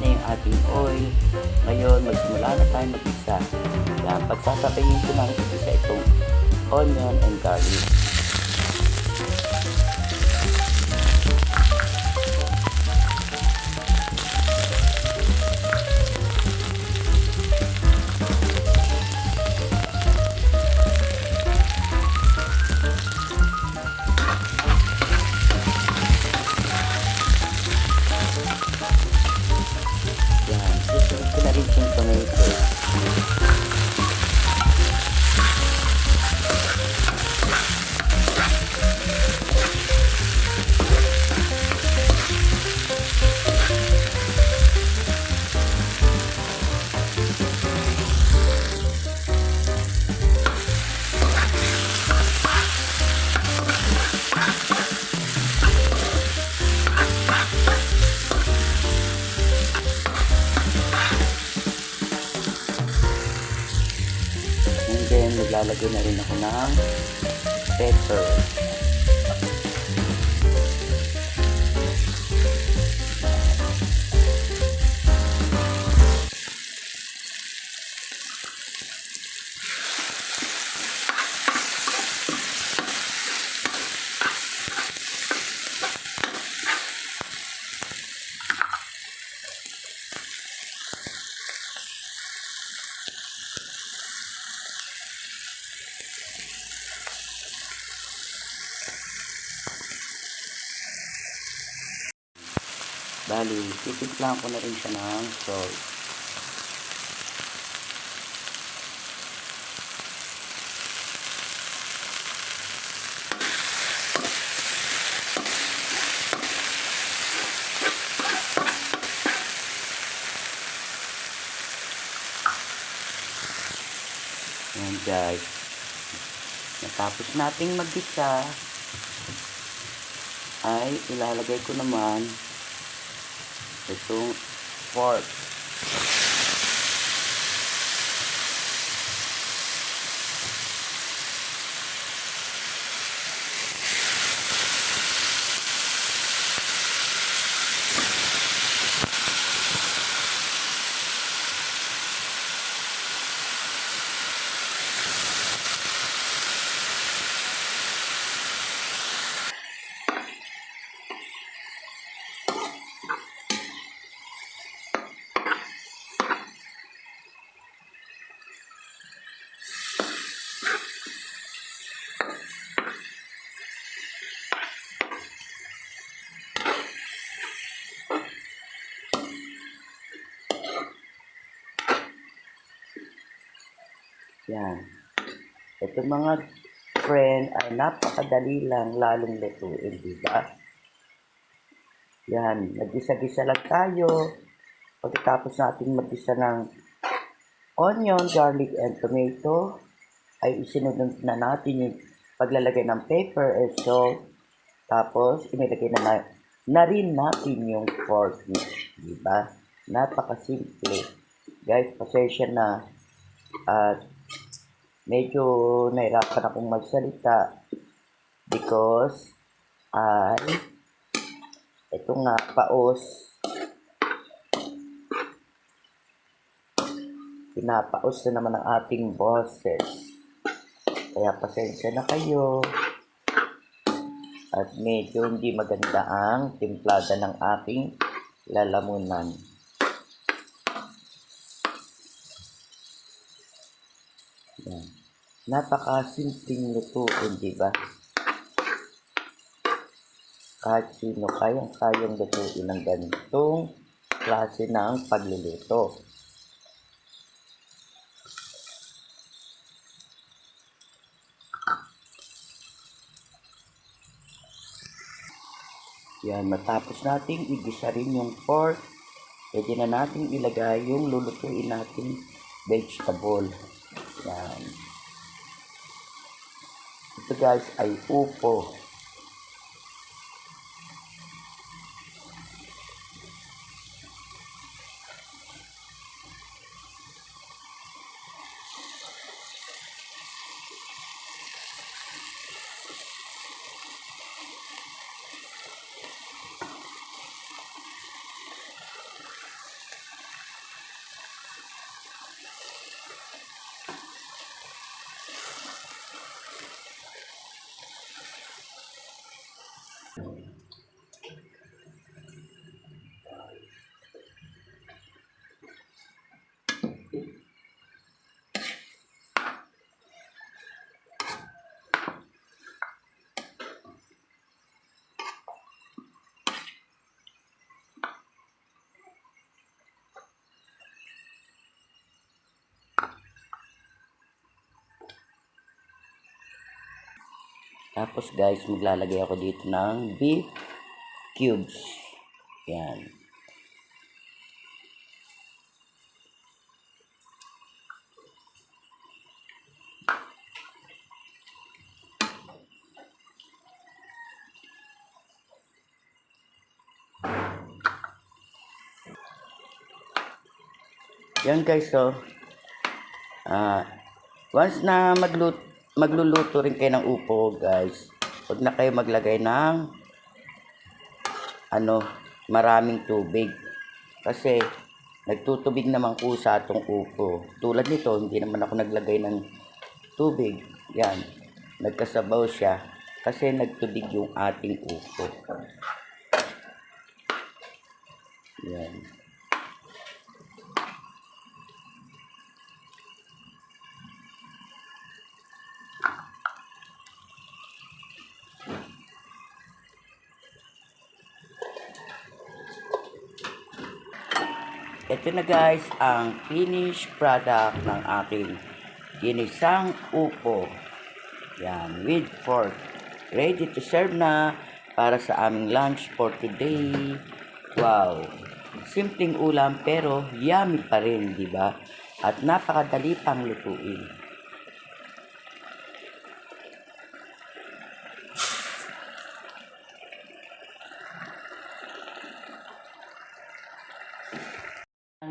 na yung ating oil. Ngayon, magsimula na tayo mag-isa. Yan, pagsasabayin ko ng isa itong onion and garlic. Maglalagay na rin ako ng pepper. Bali, titimplan ko na rin siya ng salt. Ayan guys. Natapos nating magisa, ay ilalagay ko naman itong Yan. Ito mga friend ay napakadali lang lalong lutuin, di ba? Yan, nagisa-gisa lang tayo. Pagkatapos natin magisa ng onion, garlic, and tomato, ay isinunod na natin yung paglalagay ng pepper and salt. Tapos, inilagay na, na, na rin natin yung pork meat, di ba? Napakasimple. Guys, pasensya na. At medyo nahirapan akong magsalita because ay ito nga paos. Pinapaos na naman ang ating bosses kaya pasensya na kayo. At medyo hindi maganda ang timplada ng ating lalamunan Yan. Napakasimpleng lutuin, di ba? Kahit sino kayang-kayang lutuin ng ganitong klase ng pagluluto. Yan, matapos nating igisa rin yung pork, pwede na nating ilagay yung lulutuin nating vegetable. Yan. Ito guys ay upo. Tapos guys, maglalagay ako dito ng beef cubes. Yan. Yan guys, so ah once na maglut magluluto rin kayo ng upo, guys, huwag na kayo maglagay ng ano, maraming tubig. Kasi nagtutubig naman po sa atong upo. Tulad nito, hindi naman ako naglagay ng tubig. Yan, nagkasabaw siya kasi nagtubig yung ating upo. Yan. Ito na guys ang finished product ng aking ginisang upo. Yan, with fork. Ready to serve na para sa aming lunch for today. Wow! Simpleng ulam pero yummy pa rin, di ba? At napakadali pang lutuin.